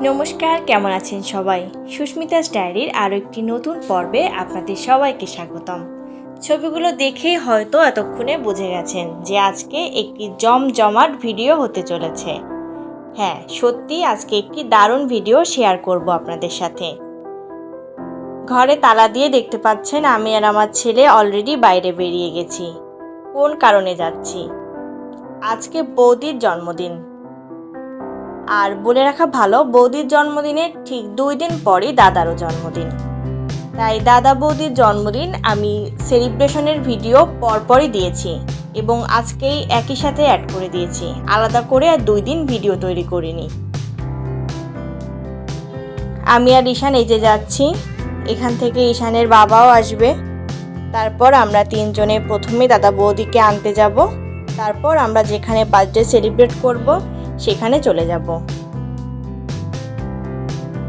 নমস্কার, কেমন আছেন সবাই? সুস্মিতা ডায়েরির আরও একটি নতুন পর্বে আপনাদের সবাইকে স্বাগতম। ছবিগুলো দেখেই হয়তো এতক্ষণে বুঝে গেছেন যে আজকে একটি জমজমাট ভিডিও হতে চলেছে। হ্যাঁ সত্যি আজকে একটি দারুণ ভিডিও শেয়ার করব আপনাদের সাথে। ঘরে তালা দিয়ে দেখতে পাচ্ছেন আমি আর আমার ছেলে অলরেডি বাইরে বেরিয়ে গেছি। কোন কারণে যাচ্ছি? আজকে বৌদির জন্মদিন। আর বলে রাখা ভালো, বৌদির জন্মদিনের ঠিক দুই দিন পরই দাদারও জন্মদিন। তাই দাদা বৌদির জন্মদিন আমি সেলিব্রেশনের ভিডিও পরপরই দিয়েছি এবং আজকেই একই সাথে অ্যাড করে দিয়েছি। আলাদা করে আর দুই দিন ভিডিও তৈরি করিনি। আমি আর ঈশান এই যে যাচ্ছি। এখান থেকে ঈশানের বাবাও আসবে। তারপর আমরা তিনজনে প্রথমে দাদা বৌদিকে আনতে যাব। তারপর আমরা যেখানে বার্থডে সেলিব্রেট করব সেখানে চলে যাব।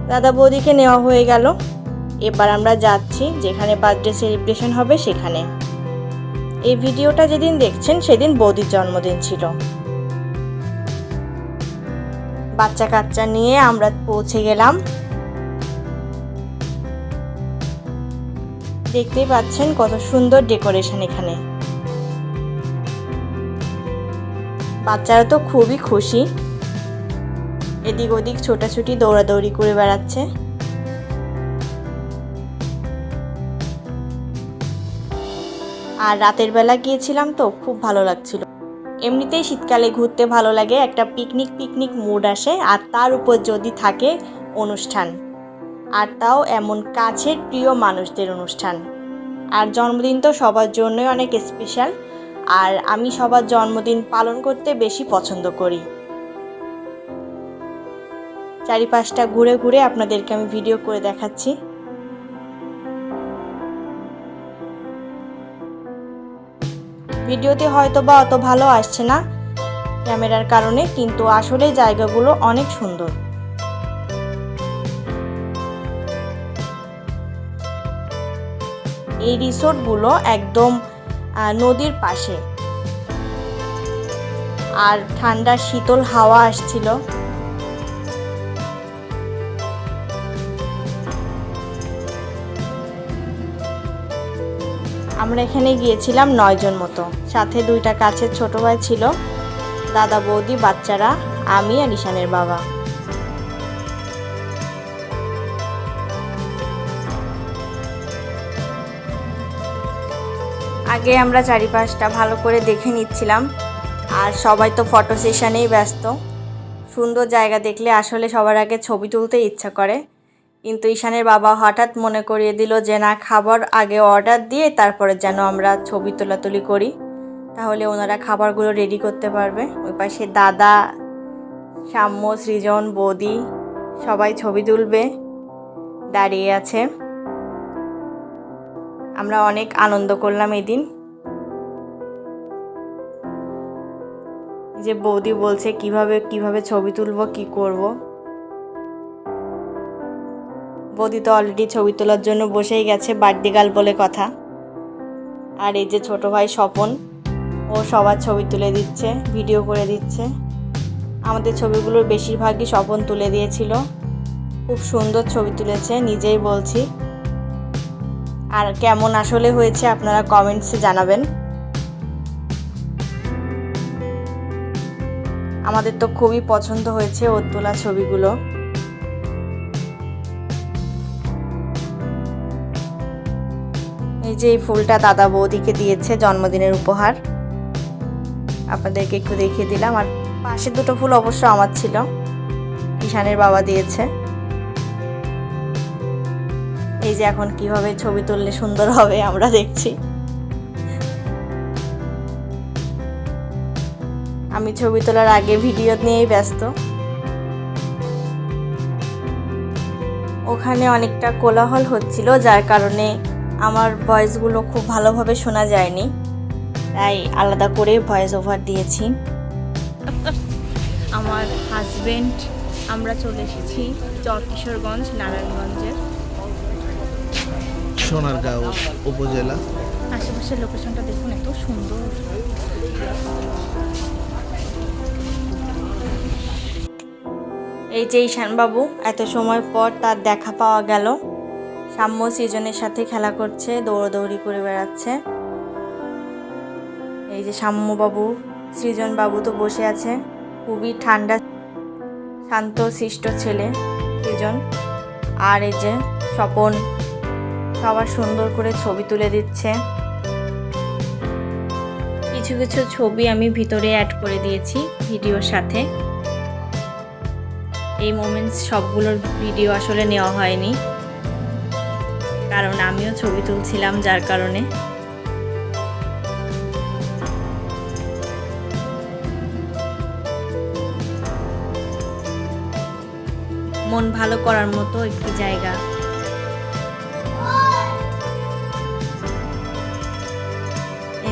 দাদা বৌদিকে নেওয়া হয়ে গেল। এবার আমরা যাচ্ছি যেখানে বার্থডে সেলিব্রেশন হবে সেখানে। এই ভিডিওটা যেদিন দেখছেন সেদিন বৌদির জন্মদিন ছিল। বাচ্চা কাচ্চা নিয়ে আমরা পৌঁছে গেলাম। দেখতেই পাচ্ছেন কত সুন্দর ডেকোরেশন এখানে। বাচ্চারা তো খুবই খুশি। এদিক ওদিক ছোটাছুটি, দৌড়াদৌড়ি করে বেড়াচ্ছে। আর রাতের বেলা গিয়েছিলাম তো, খুব ভালো লাগছিল। এমনিতেই শীতকালে ঘুরতে ভালো লাগে, একটা পিকনিক পিকনিক মুড আসে, আর তার উপর যদি থাকে অনুষ্ঠান। আর তাও এমন কাছের প্রিয় মানুষদের অনুষ্ঠান। আর জন্মদিন তো সবার জন্যই অনেক স্পেশাল আর আমি সবার জন্মদিন পালন করতে বেশি পছন্দ করি। চারিপাশটা ঘুরে ঘুরে আপনাদেরকে আমি ভিডিও করে দেখাচ্ছি। ভিডিওতে হয়তো বা অত ভালো আসছে না ক্যামেরার কারণে, কিন্তু আসলে জায়গাগুলো অনেক সুন্দর। এই রিসোর্টগুলো একদম নদীর পাশে। আর ঠান্ডা শীতল হাওয়া আসছিল। আমরা এখানে গিয়েছিলাম নয়জন মতো। সাথে দুইটা কাছের ছোট ভাই ছিল, দাদা বৌদি, বাচ্চারা, আমি আর ঈশানের বাবা। আগে আমরা চারিপাশটা ভালো করে দেখে নিচ্ছিলাম। আর সবাই তো ফটো সেশনেই ব্যস্ত। সুন্দর জায়গা দেখলে আসলে সবার আগে ছবি তুলতে ইচ্ছা করে। কিন্তু ঈশানের বাবা হঠাৎ মনে করিয়ে দিল যে, না, খাবার আগে অর্ডার দিয়ে তারপরে যেন আমরা ছবি তোলাতুলি করি। তাহলে ওনারা খাবারগুলো রেডি করতে পারবে। ওই পাশে দাদা, সাম্য, সৃজন, বৌদি সবাই ছবি তুলবে। দাঁড়িয়ে আছে। আমরা অনেক আনন্দ করলাম এদিন। যে বৌদি বলছে, কীভাবে কীভাবে ছবি তুলবো, কি করব? বৌদি তো অলরেডি ছবি তোলার জন্য বসেই গেছে বার্থডে গাল বলে কথা। আর এই যে ছোট ভাই স্বপন, ও সবার ছবি তুলে দিচ্ছে ভিডিও করে দিচ্ছে। আমাদের ছবিগুলোর বেশিরভাগই স্বপন তুলে দিয়েছিল। খুব সুন্দর ছবি তুলেছে, নিজেই বলছি। আর কেমন আসলে হয়েছে আপনারা কমেন্টসে জানাবেন। আমাদের তো খুবই পছন্দ হয়েছে ওর তোলা ছবিগুলো। এই যে এই ফুলটা দাদা বৌদিকে দিয়েছে জন্মদিনের উপহার। আপনাদেরকে একটু দেখিয়ে দিলাম। আর পাশে দুটো ফুল অবশ্য আমার ছিল। ঈশানের বাবা দিয়েছে। এই যে এখন কীভাবে ছবি তুললে সুন্দর হবে আমরা দেখছি। আমি ছবি তোলার আগে ভিডিও নিয়েই ব্যস্ত। ওখানে অনেকটা কোলাহল হচ্ছিল, যার কারণে আমার ভয়েসগুলো খুব ভালোভাবে শোনা যায়নি। তাই আলাদা করে ভয়েস ওভার দিয়েছি। আমার হাজবেন্ড, আমরা চলে এসেছি চরকিশোরগঞ্জ, নারায়ণগঞ্জের। সোনারগাঁও উপজেলা। আশেপাশের লোকেশনটা দেখুন, এত সুন্দর। এই যে ঈশানবাবু, এত সময় পর তার দেখা পাওয়া গেল। সাম্য সৃজনের সাথে খেলা করছে, দৌড়দৌড়ি করে বেড়াচ্ছে। এই যে সাম্যবাবু সৃজন বাবু তো বসে আছে। খুবই ঠান্ডা, শান্ত শিষ্ট ছেলে সৃজন। আর এই যে স্বপন সবার সুন্দর করে ছবি তুলে দিচ্ছে। কিছু কিছু ছবি আমি ভিতরে অ্যাড করে দিয়েছি ভিডিওর সাথে। এই মোমেন্টস সবগুলোর ভিডিও আসলে নেওয়া হয়নি। কারণ আমিও ছবি তুলছিলাম যার কারণে। মন ভালো করার মতো একটি জায়গা।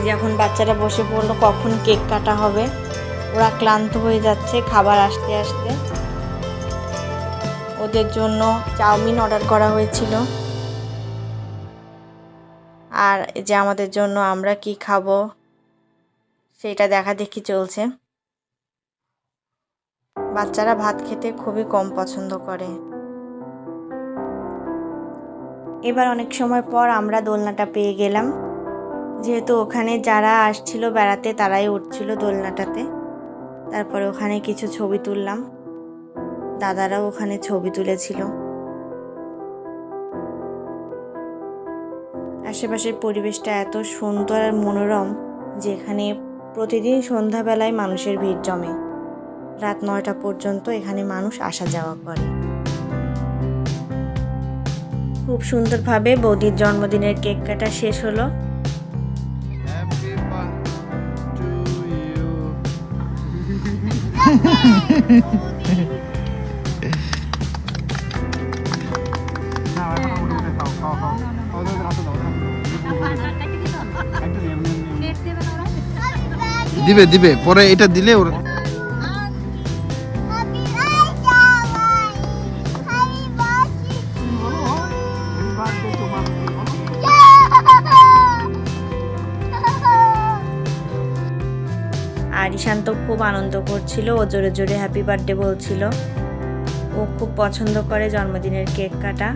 যে এখন বাচ্চারা বসে পড়ল, কখন কেক কাটা হবে? ওরা ক্লান্ত হয়ে যাচ্ছে খাবার আসতে আসতে। ওদের জন্য চাউমিন অর্ডার করা হয়েছিল। আর যে আমাদের জন্য আমরা কি খাব, সেটা দেখা দেখি চলছে। বাচ্চারা ভাত খেতে খুবই কম পছন্দ করে। এবার অনেক সময় পর আমরা দোলনাটা পেয়ে গেলাম। যেহেতু ওখানে যারা আসছিল বেড়াতে তারাই উঠছিল দোলনাটাতে। তারপরে ওখানে কিছু ছবি তুললাম। দাদারাও ওখানে ছবি তুলেছিল। আশেপাশের পরিবেশটা এত সুন্দর আর মনোরম যে এখানে প্রতিদিন সন্ধ্যাবেলায় মানুষের ভিড় জমে। রাত নয়টা পর্যন্ত এখানে মানুষ আসা যাওয়া করে। খুব সুন্দরভাবে বৌদির জন্মদিনের কেক কাটা শেষ হলো। দিবে দিবে। পরে এটা দিলে ওর আনন্দ করছিল, ও জোরে জোরে হ্যাপি বার্থডে বলছিল। ও খুব পছন্দ করে জন্মদিনের কেক কাটা।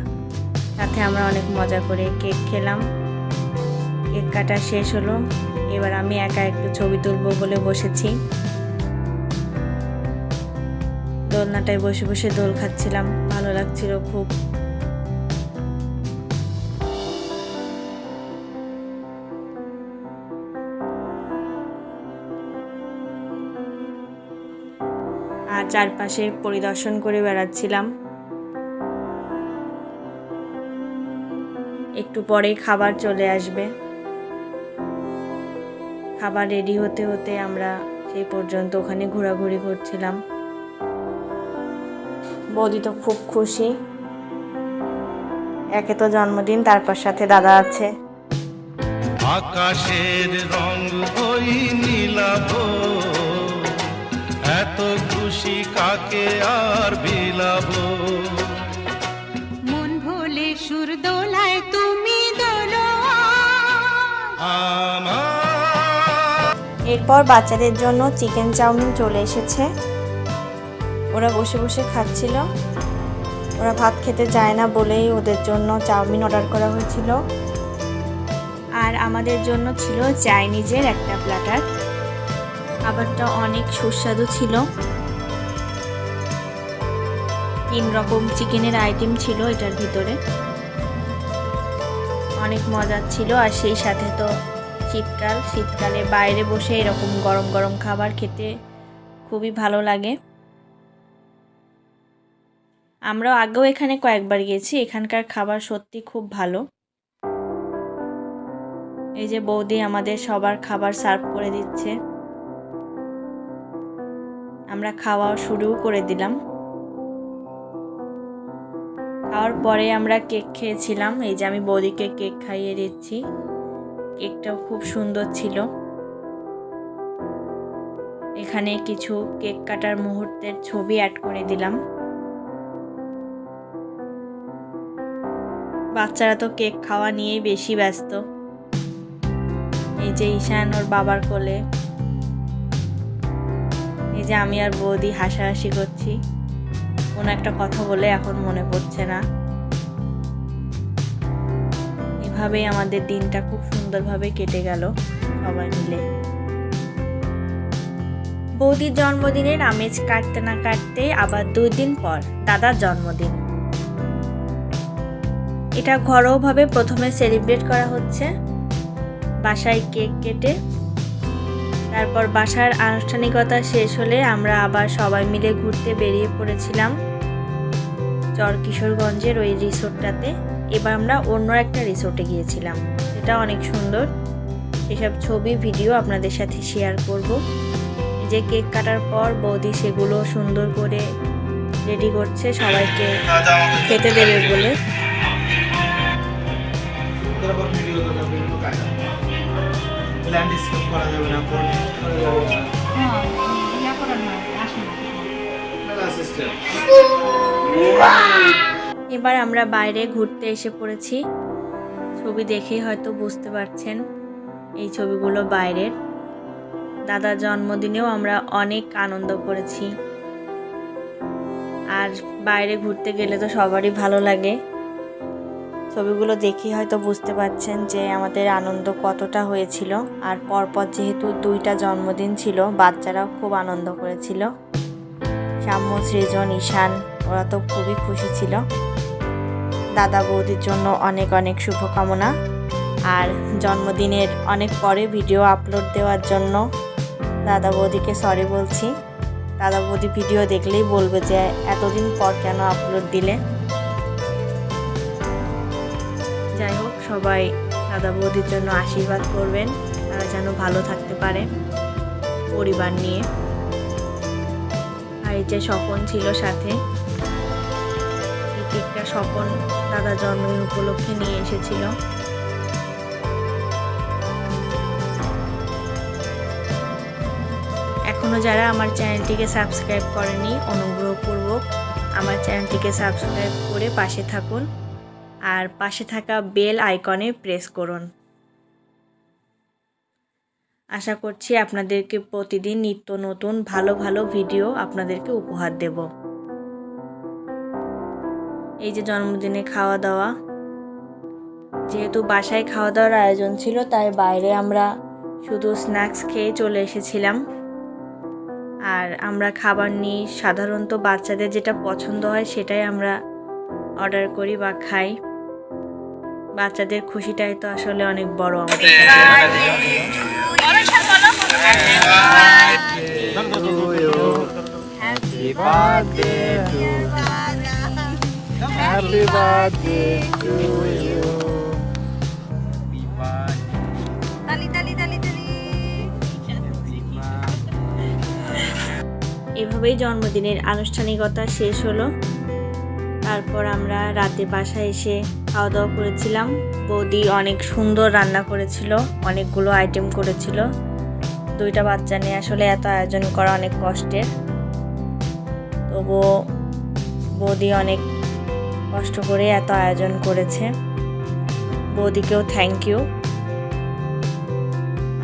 সাথে আমরা অনেক মজা করে কেক খেলাম। কেক কাটা শেষ হলো। এবার আমি একা একটু ছবি তুলবো বলে বসেছি। দোলনাটায় বসে বসে দোল খাচ্ছিলাম। ভালো লাগছিল খুব। চারপাশে পরিদর্শন করে বেড়াচ্ছিলাম। একটু পরেই খাবার চলে আসবে। খাবার রেডি হতে হতে আমরা সেই পর্যন্ত ওখানে ঘোরাঘুরি করছিলাম। বৌদি তো খুব খুশি। একে তো জন্মদিন, তারপর সাথে দাদা আছে। আকাশের রং ওই নীলাভ। খুশি কাকে আর বিলাব? মন ভোলে সুর দোলায় তুমি দোলো। এরপর বাচ্চাদের জন্য চিকেন চাউমিন চলে এসেছে। ওরা বসে বসে খাচ্ছিল। ওরা ভাত খেতে যায় না বলেই ওদের জন্য চাউমিন অর্ডার করা হয়েছিল। আর আমাদের জন্য ছিল চাইনিজের একটা প্ল্যাটার। খাবারটা অনেক সুস্বাদু ছিল। তিন রকম চিকেনের আইটেম ছিল এটার ভিতরে। অনেক মজার ছিল আর সেই সাথে তো শীতকাল। শীতকালে বাইরে বসে এরকম গরম গরম খাবার খেতে খুবই ভালো লাগে। আমরাও আগেও এখানে কয়েকবার গেছি এখানকার খাবার সত্যি খুব ভালো। এই যে বৌদি আমাদের সবার খাবার সার্ভ করে দিচ্ছে। আমরা খাওয়া শুরুও করে দিলাম। খাওয়ার পরে আমরা কেক খেয়েছিলাম। এই যে আমি বৌদিকে কেক খাইয়ে দিচ্ছি। কেকটাও খুব সুন্দর ছিল। এখানে কিছু কেক কাটার মুহূর্তের ছবি অ্যাড করে দিলাম। বাচ্চারা তো কেক খাওয়া নিয়েই বেশি ব্যস্ত। এই যে ঈশান ওর বাবার কোলে। এই যে আমি আর বৌদি হাসাহাসি করছি। কোনো একটা কথা বলে এখন মনে পড়ছে না। এভাবেই আমাদের দিনটা খুব সুন্দরভাবে কেটে গেল সবাই মিলে। বৌদির জন্মদিনের আমেজ কাটতে না কাটতে আবার দুই দিন পর দাদার জন্মদিন। এটা ঘরোয়াভাবে প্রথমে সেলিব্রেট করা হচ্ছে। বাসায় কেক কেটে তারপর বাসার আনুষ্ঠানিকতা শেষ হলে আমরা আবার সবাই মিলে ঘুরতে বেরিয়ে পড়েছিলাম চর কিশোরগঞ্জের ওই রিসোর্টটাতে। এবার আমরা অন্য একটা রিসোর্টে গিয়েছিলাম। এটা অনেক সুন্দর। এসব ছবি ভিডিও আপনাদের সাথে শেয়ার করব। যে কেক কাটার পর বৌদি সেগুলো সুন্দর করে রেডি করছে সবাইকে খেতে দেবে বলে। ল্যান্ডস্কেপ করা যাবে না এবার আমরা বাইরে ঘুরতে এসে পড়েছি। ছবি দেখেই হয়তো বুঝতে পারছেন এই ছবিগুলো বাইরের। দাদার জন্মদিনেও আমরা অনেক আনন্দ করেছি। আর বাইরে ঘুরতে গেলে তো সবারই ভালো লাগে। ছবিগুলো দেখেই হয়তো বুঝতে পারছেন যে আমাদের আনন্দ কতটা হয়েছিল। আর পরপর যেহেতু দুইটা জন্মদিন ছিল, বাচ্চারাও খুব আনন্দ করেছিল। সাম্য, সৃজন, ঈশান, ওরা তো খুবই খুশি ছিল। দাদা বৌদির জন্য অনেক অনেক শুভকামনা। আর জন্মদিনের অনেক পরে ভিডিও আপলোড দেওয়ার জন্য দাদা বৌদিকে সরি বলছি। দাদা বৌদি ভিডিও দেখলেই বলবে যে এতদিন পর কেন আপলোড দিলে। সবাই দাদা বৌদির জন্য আশীর্বাদ করবেন। তারা যেন ভালো থাকতে পারে পরিবার নিয়ে। আর এই যে স্বপন ছিল সাথে এই কেকটা স্বপন দাদা জন্মদিন উপলক্ষে নিয়ে এসেছিল। এখনও যারা আমার চ্যানেলটিকে সাবস্ক্রাইব করেনি, অনুগ্রহপূর্বক আমার চ্যানেলটিকে সাবস্ক্রাইব করে পাশে থাকুন। আর পাশে থাকা বেল আইকনে প্রেস করুন। আশা করছি আপনাদেরকে প্রতিদিন নিত্য নতুন ভালো ভালো ভিডিও আপনাদেরকে উপহার দেব। এই যে জন্মদিনে খাওয়া দাওয়া। যেহেতু বাসায় খাওয়া দাওয়ার আয়োজন ছিল, তাই বাইরে আমরা শুধু স্ন্যাক্স খেয়ে চলে এসেছিলাম। আর আমরা খাবার নিই সাধারণত বাচ্চাদের যেটা পছন্দ হয় সেটাই আমরা অর্ডার করি বা খাই। বাচ্চাদের খুশিটাই তো আসলে অনেক বড় আমাদের কাছে। হ্যাপি বার্থডে টু ইউ এভাবেই জন্মদিনের আনুষ্ঠানিকতা শেষ হলো। তারপর আমরা রাতে বাসায় এসে খাওয়া দাওয়া করেছিলাম। বৌদি অনেক সুন্দর রান্না করেছিল, অনেকগুলো আইটেম করেছিল। দুইটা বাচ্চা নিয়ে আসলে এত আয়োজন করা অনেক কষ্টের। তবুও বৌদি অনেক কষ্ট করে এত আয়োজন করেছে। বৌদিকেও থ্যাংক ইউ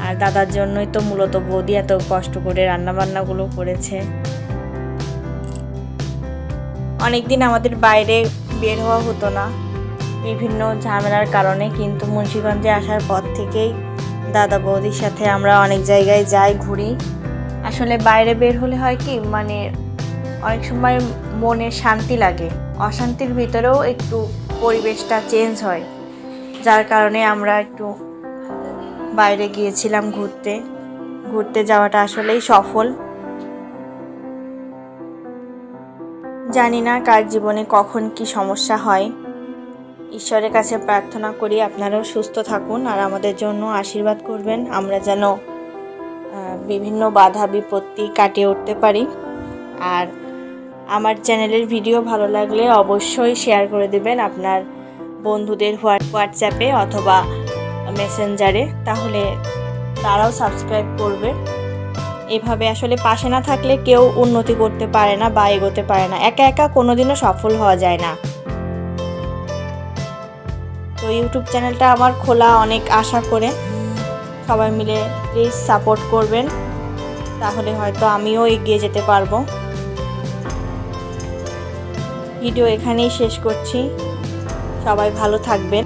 আর দাদার জন্যই তো মূলত বৌদি এত কষ্ট করে রান্নাবান্নাগুলো করেছে। অনেকদিন আমাদের বাইরে বের হওয়া হতো না। বিভিন্ন ঝামেলার কারণে কিন্তু মুন্সিগঞ্জে আসার পর থেকেই দাদা বৌদির সাথে আমরা অনেক জায়গায় যাই, ঘুরি। আসলে বাইরে বের হলে হয় কি মানে অনেক সময় মনে শান্তি লাগে। অশান্তির ভিতরেও একটু পরিবেশটা চেঞ্জ হয়। যার কারণে আমরা একটু বাইরে গিয়েছিলাম ঘুরতে। ঘুরতে যাওয়াটা আসলেই সফল। জানি না কার জীবনে কখন কি সমস্যা হয়। ঈশ্বরের কাছে প্রার্থনা করি আপনারাও সুস্থ থাকুন আর আমাদের জন্য আশীর্বাদ করবেন। আমরা যেন বিভিন্ন বাধা বিপত্তি কাটিয়ে উঠতে পারি। আর আমার চ্যানেলের ভিডিও ভালো লাগলে অবশ্যই শেয়ার করে দেবেন আপনার বন্ধুদের হোয়াট- হোয়াটসঅ্যাপে অথবা মেসেঞ্জারে। তাহলে তারাও সাবস্ক্রাইব করবে। এভাবে আসলে পাশে না থাকলে কেউ উন্নতি করতে পারে না বা এগোতে পারে না। একা একা কোনোদিনও সফল হওয়া যায় না। তো ইউটিউব চ্যানেলটা আমার খোলা অনেক আশা করে। সবাই মিলে প্লিজ সাপোর্ট করবেন, তাহলে হয়তো আমিও এগিয়ে যেতে পারব। ভিডিও এখানেই শেষ করছি। সবাই ভালো থাকবেন।